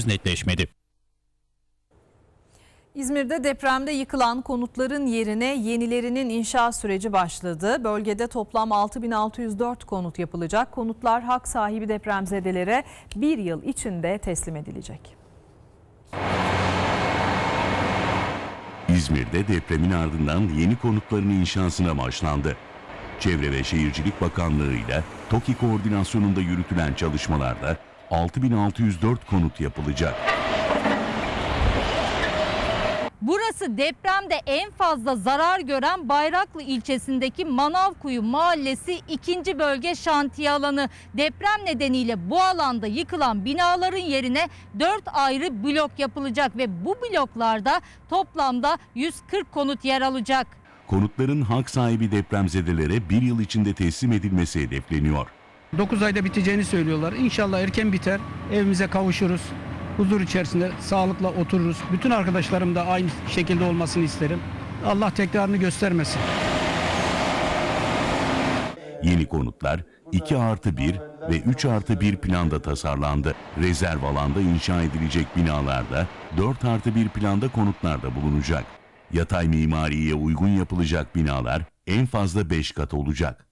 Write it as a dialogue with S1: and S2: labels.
S1: henüz netleşmedi.
S2: İzmir'de depremde yıkılan konutların yerine yenilerinin inşa süreci başladı. Bölgede toplam 6604 konut yapılacak. Konutlar hak sahibi depremzedelere bir yıl içinde teslim edilecek.
S3: İzmir'de depremin ardından yeni konutların inşasına başlandı. Çevre ve Şehircilik Bakanlığı ile TOKİ koordinasyonunda yürütülen çalışmalarda 6604 konut yapılacak.
S4: Burası depremde en fazla zarar gören Bayraklı ilçesindeki Manavkuyu Mahallesi ikinci bölge şantiye alanı. Deprem nedeniyle bu alanda yıkılan binaların yerine 4 ayrı blok yapılacak ve bu bloklarda toplamda 140 konut yer alacak.
S3: Konutların hak sahibi depremzedelere bir yıl içinde teslim edilmesi hedefleniyor.
S5: 9 ayda biteceğini söylüyorlar. İnşallah erken biter. Evimize kavuşuruz. Huzur içerisinde sağlıkla otururuz. Bütün arkadaşlarım da aynı şekilde olmasını isterim. Allah tekrarını göstermesin.
S3: Yeni konutlar 2 artı 1 ve 3 artı 1 planda tasarlandı. Rezerv alanda inşa edilecek binalarda 4 artı 1 planda konutlar da bulunacak. Yatay mimariye uygun yapılacak binalar en fazla 5 kat olacak.